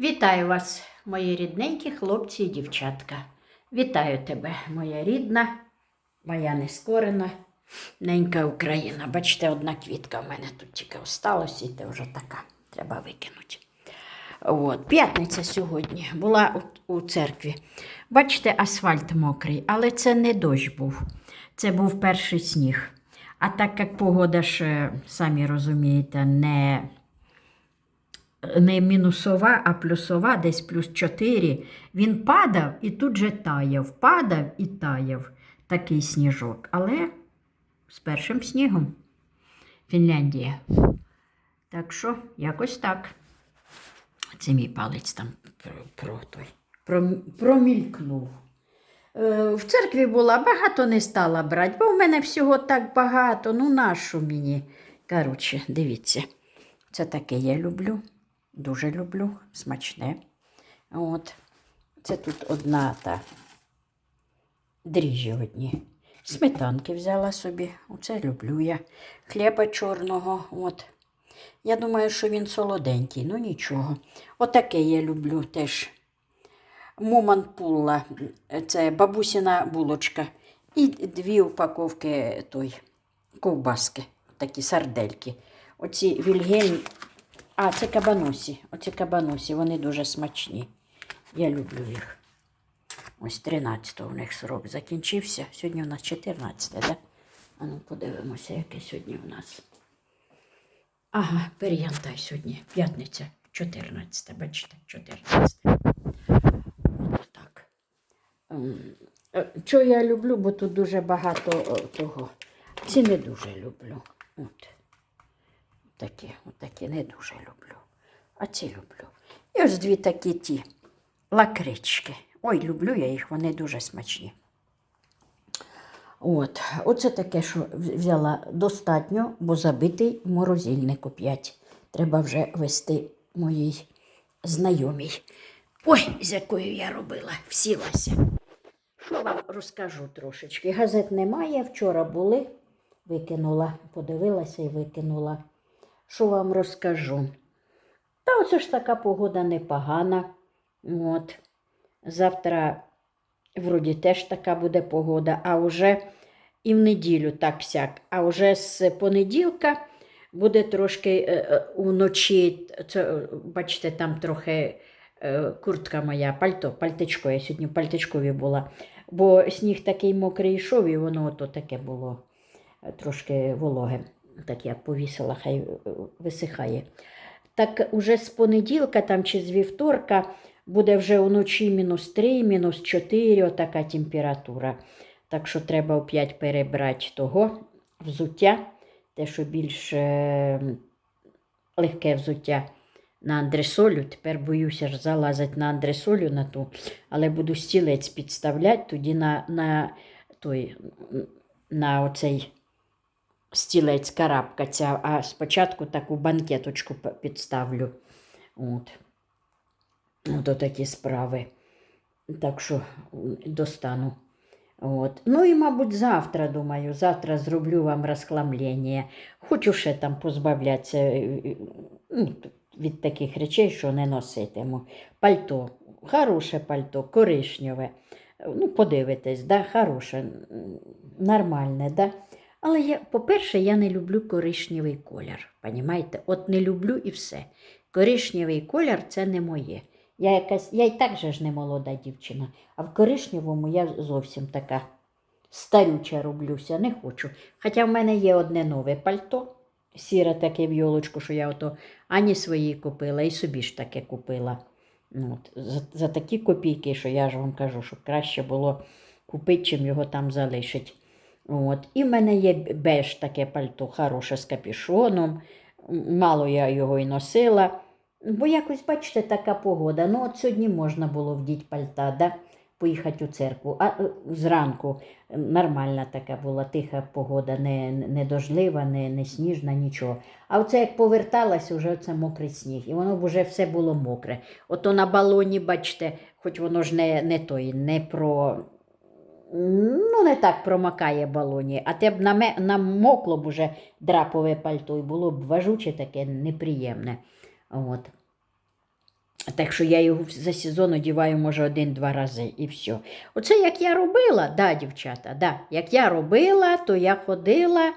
Вітаю вас, мої рідненькі хлопці і дівчатка. Вітаю тебе, моя рідна, моя нескорена, ненька Україна. Бачите, одна квітка в мене тут тільки осталась, і це вже така. Треба викинути. От, п'ятниця сьогодні була у, у церкві. Бачите, асфальт мокрий, але це не дощ був. Це був перший сніг. А так як погода ж, е, самі розумієте, не не мінусова, а плюсова, десь плюс 4, він падав і тут же таяв, падав і таяв такий сніжок. Але з першим снігом Фінляндія. Так що, якось так. Це мій палець там про, про про, промількнув. Е, в церкві була, багато не стала брати, бо в мене всього так багато. Ну, нашу мені. Коротше, дивіться, це таке я люблю. Дуже люблю, смачне. От. Це тут одна та дріжджі одні. Сметанки взяла собі. Оце люблю я. Хліба чорного. От. Я думаю, що він солоденький, ну нічого. Отаке я люблю теж. Муман пулла, це бабусіна булочка. І дві упаковки той ковбаски, такі сардельки. Оці вільгельм. А, це кабаносі. Оці кабаносі, вони дуже смачні. Я люблю їх. Ось 13 у них срок закінчився. Сьогодні у нас 14, так? Да? А ну подивимося, яке сьогодні у нас. Ага, періянтай сьогодні. П'ятниця, 14, бачите, 14. От так. Що я люблю, бо тут дуже багато того. Ці не дуже люблю. От. Такі, такі не дуже люблю. А ці люблю. І ось дві такі ті лакрички. Ой, люблю я їх, вони дуже смачні. От, оце таке, що взяла достатньо, бо забитий в морозильнику 5. Треба вже вести моїй знайомій. Ой, з якою я робила, всілася. Що вам розкажу трошечки? Газет немає, вчора були, викинула, подивилася і викинула. Що вам розкажу? Та оце ж така погода непогана. От. Завтра, вроді, теж така буде погода, а вже і в неділю так сяк. А вже з понеділка буде трошки е, е, уночі, це, е, бачите, там трохи куртка моя, пальто, пальтичко, я сьогодні в пальтичкові була. Бо сніг такий мокрий йшов, і воно ото таке було трошки вологе. Так я повісила, хай е, висихає. Так уже з понеділка там, чи з вівторка буде вже вночі мінус 3, мінус 4, отака температура. Так що треба опять перебрати того взуття, те, що більш е, легке взуття на андресолю. Тепер боюся ж залазити на андресолю на ту, але буду стілець підставляти тоді на, на, той, на оцей стілець карабкаться, а спочатку таку банкеточку підставлю. От. Ото такі справи. Так що достану. От. Ну і, мабуть, завтра, думаю, завтра зроблю вам розхламлення. Хочу ще там позбавлятися е, е, ну, від таких речей, що не носитиму. Пальто, хороше пальто, коричневе. Ну, подивитесь, да, хороше, нормальне, да? Але я, по-перше, я не люблю коричневий колір. Понімаєте? От не люблю і все. Коричневий колір це не моє. Я, якась, я і так же ж не молода дівчина, а в коричневому я зовсім така старюча роблюся, не хочу. Хоча в мене є одне нове пальто, сіре таке в йолочку, що я ото Ані свої купила, і собі ж таке купила. Ну, от, за, за такі копійки, що я ж вам кажу, що краще було купити, чим його там залишить. От. І в мене є беж таке пальто, хороше з капюшоном. Мало я його і носила. Бо якось, бачите, така погода. Ну, от сьогодні можна було вдіть пальта, да? поїхати у церкву. А е, зранку е, нормальна така була, тиха погода, не, не дождлива, не, не сніжна, нічого. А оце як поверталася, вже це мокрий сніг. І воно вже все було мокре. Ото на балоні, бачите, хоч воно ж не, не той, не про. Ну, не так промакає балоні, а те б намокло б уже драпове пальто і було б важуче таке неприємне. От. Так що я його за сезон одіваю, може, один-два рази і все. Оце як я робила, да, дівчата, да, як я робила, то я ходила.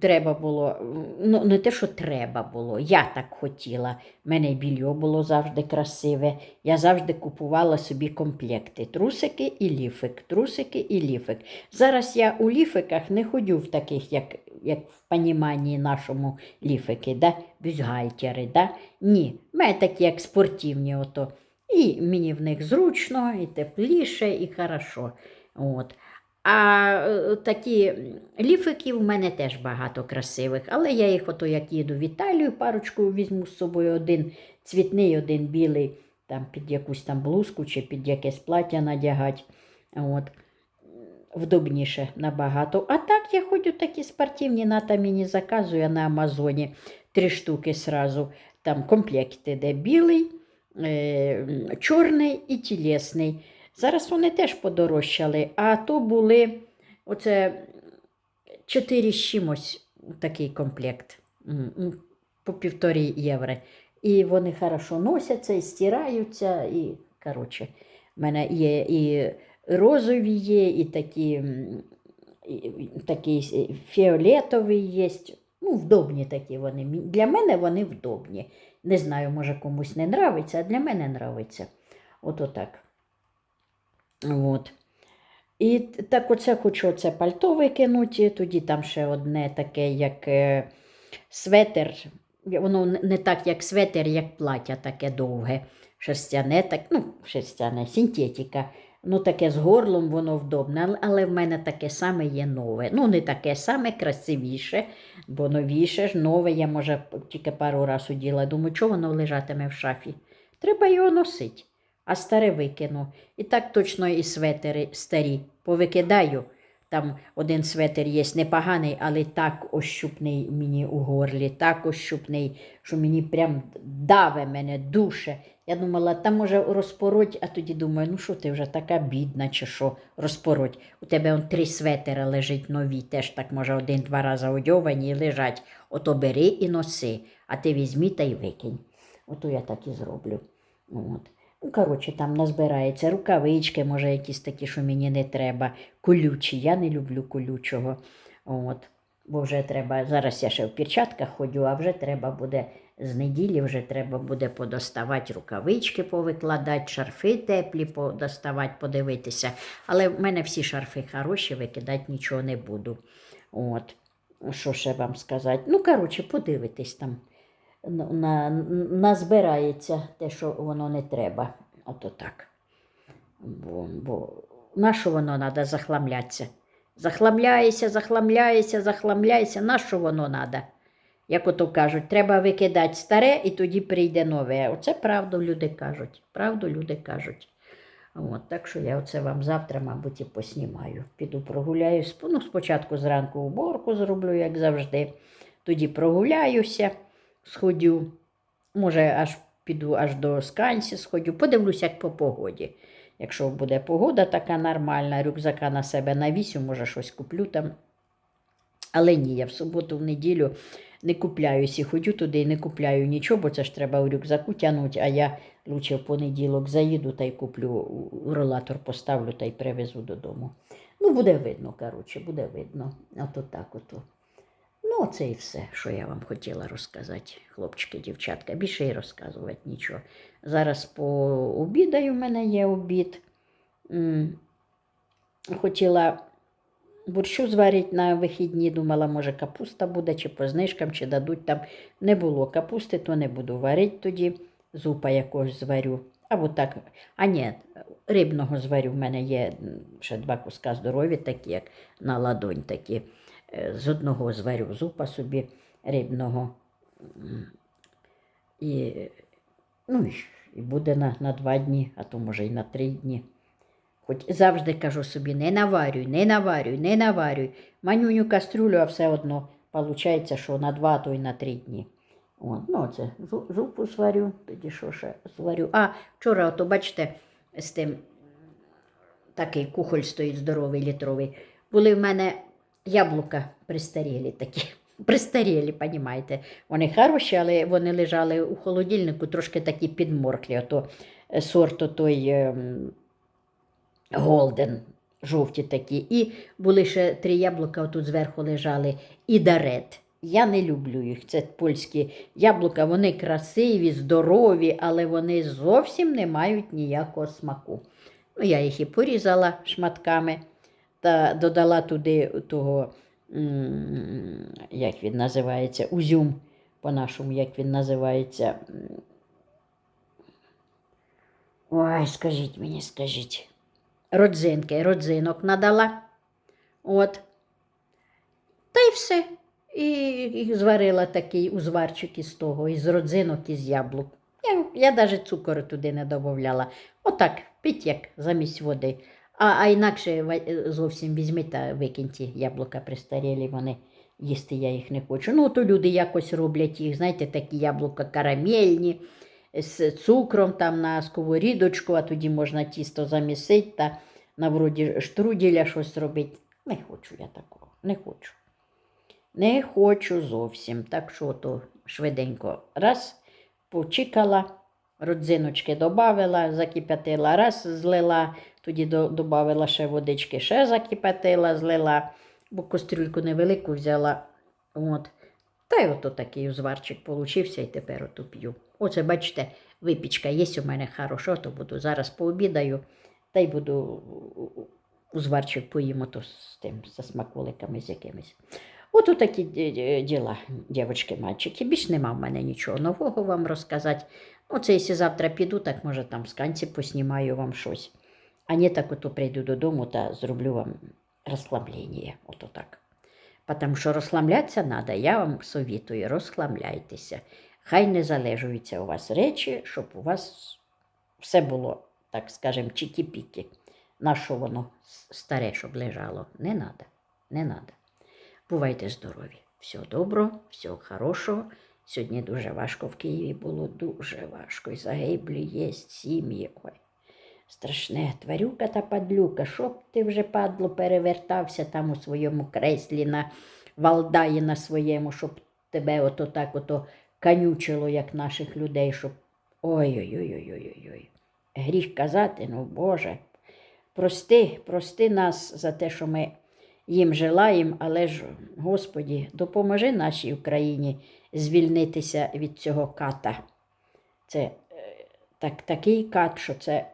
Треба було, ну не те, що треба було, я так хотіла. У мене й білье було завжди красиве. Я завжди купувала собі комплекти: трусики і ліфик, трусики і ліфик. Зараз я у ліфиках не ходю в таких, як, як в поніманні нашому ліфики, да? бюзгальтери. Да? Ні, в мене такі, як спортивні. ото. І мені в них зручно, і тепліше, і хорошо. От. А е, такі ліфики в мене теж багато красивих, але я їх, ото як їду в Італію, парочку візьму з собою один цвітний, один білий, там під якусь там блузку чи під якесь плаття надягати. От. Вдобніше набагато. А так я ходю такі спортивні, ната мені заказує на Амазоні три штуки сразу. Там комплекти, де білий, е, чорний і тілесний. Зараз вони теж подорожчали, а то були оце 4 з чимось такий комплект по півторі євро. І вони хорошо носяться, і стираються, і коротше, в мене є і розові є, і такі, і- і такий фіолетовий є. Ну, вдобні такі вони. Для мене вони вдобні. Не знаю, може комусь не нравиться, а для мене нравиться. От отак. От. І так оце хочу оце пальто викинути, тоді там ще одне таке, як е, светер. Воно не- так, як светер, як плаття таке довге. Шерстяне, так, ну, шерстяне, синтетика. Ну, таке з горлом воно вдобне, але в мене таке саме є нове. Ну, не таке саме, красивіше, бо новіше ж, нове, я може тільки пару разів уділа. Думаю, чого воно лежатиме в шафі? Треба його носити, а старе викину. І так точно і светери старі повикидаю. Там один светер є непоганий, але так ощупний мені у горлі, так ощупний, що мені прям даве мене, душе. Я думала, там може розпороть, а тоді думаю, ну що ти вже така бідна, чи що розпороть. У тебе он три светери лежить нові, теж так може один-два рази одьовані і лежать. Ото бери і носи, а ти візьми та й викинь. Ото я так і зроблю. От. Ну, коротше, там назбирається рукавички, може, якісь такі, що мені не треба. Колючі. Я не люблю колючого. От. Бо вже треба, зараз я ще в перчатках ходю, а вже треба буде з неділі, вже треба буде подоставати рукавички, повикладати, шарфи теплі подоставати, подивитися. Але в мене всі шарфи хороші, викидати нічого не буду. От. Що ще вам сказати? Ну, коротше, подивитись там на, на, назбирається те, що воно не треба. Ото так. Бо, бо на що воно треба захламлятися? Захламляється, захламляється, захламляється. На що воно треба? Як ото кажуть, треба викидати старе і тоді прийде нове. Оце правду люди кажуть. Правду люди кажуть. От, так що я оце вам завтра, мабуть, і поснімаю. Піду прогуляюсь. Ну, спочатку зранку уборку зроблю, як завжди. Тоді прогуляюся, сходю. Може, аж піду аж до сканці сходю. Подивлюся, як по погоді. Якщо буде погода така нормальна, рюкзака на себе навісю, може щось куплю там. Але ні, я в суботу, в неділю не купляюся, ходю туди і не купляю нічого, бо це ж треба у рюкзаку тягнути, а я лучше в понеділок заїду та й куплю, ролатор поставлю та й привезу додому. Ну, буде видно, коротше, буде видно. Ото так ото. Ну, це і все, що я вам хотіла розказати, хлопчики, дівчатка. Більше й розказувати нічого. Зараз пообідаю, в мене є обід. Хотіла борщу зварити на вихідні, думала, може, капуста буде, чи по знижкам, чи дадуть там. Не було капусти, то не буду варити тоді. Зупа якогось зварю. Або так. А ні, рибного зварю. В мене є ще два куска здорові, такі, як на ладонь такі. Е, З одного зварю зупа собі рибного. І, ну, і- буде на, на два дні, а то може і на три дні. Хоч завжди кажу собі, не наварюй, не наварюй, не наварюй. Манюню кастрюлю, а все одно виходить, що на два, то й на три дні. О, ну, це зупу сварю, тоді що ще сварю. А вчора, ото бачите, з тим такий кухоль стоїть здоровий, літровий. Були в мене яблука пристарілі такі. Пристарілі, понімаєте. Вони хороші, але вони лежали у холодильнику, трошки такі підморклі. Ото е, сорт той ем, Голден, жовті такі. І були ще три яблука, отут зверху лежали, і дарет. Я не люблю їх. Це польські яблука, вони красиві, здорові, але вони зовсім не мають ніякого смаку. Ну, я їх і порізала шматками та додала туди того, як він називається, узюм по-нашому, як він називається. Ой, скажіть мені, скажіть. Родзинки, родзинок надала. От. Та й все. І, і зварила такий узварчик із того, із родзинок, із яблук. Я, я навіть цукору туди не додавала. Отак, пить як замість води. А, а інакше зовсім візьміть та викиньте яблука пристарілі, вони їсти я їх не хочу. Ну, то люди якось роблять їх, знаєте, такі яблука карамельні, з цукром там на сковорідочку, а тоді можна тісто замісити та на вроді штруделя щось робити. Не хочу я такого, не хочу. Не хочу зовсім. Так що то швиденько раз почекала, родзиночки додавила, закипятила, раз злила, тоді до- додавила ще водички, ще закипятила, злила, бо кастрюльку невелику взяла. От. Та й ото такий узварчик получився і тепер ото п'ю. Оце, бачите, випічка є у мене хорошо, то буду зараз пообідаю, та й буду узварчик поїмо то з тим, зі смаколиками з якимись. Ото такі ді- ді- діла, дівчатки, мальчики. Більш нема в мене нічого нового вам розказати. Ну, це якщо завтра піду, так може там з канці поснімаю вам щось. А не так ото прийду додому та зроблю вам розслаблення. Ото так. Потому що розхламлятися треба, я вам совітую, розхламляйтеся. Хай не залежуються у вас речі, щоб у вас все було, так скажемо, чікі-піки. На що воно старе, щоб лежало? Не треба, не треба. Бувайте здорові. Всього доброго, всього хорошого. Сьогодні дуже важко в Києві було, дуже важко. І загиблі є сім'ї. Ой. Страшне, тварюка та падлюка, щоб ти вже падло перевертався там у своєму креслі на валдаї на своєму, щоб тебе ото так ото канючило, як наших людей, щоб ой-ой-ой-ой-ой-ой. Гріх казати, ну Боже, прости, прости нас за те, що ми їм желаємо, але ж, Господі, допоможи нашій Україні звільнитися від цього ката. Це е, так, такий кат, що це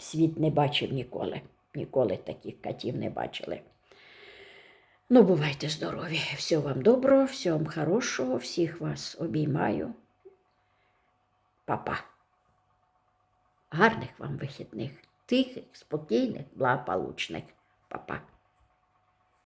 світ не бачив ніколи. Ніколи таких катів не бачили. Ну, бувайте здорові. Всього вам доброго, всього вам хорошого, всіх вас обіймаю. Папа. Гарних вам вихідних, тихих, спокійних, благополучних. Папа.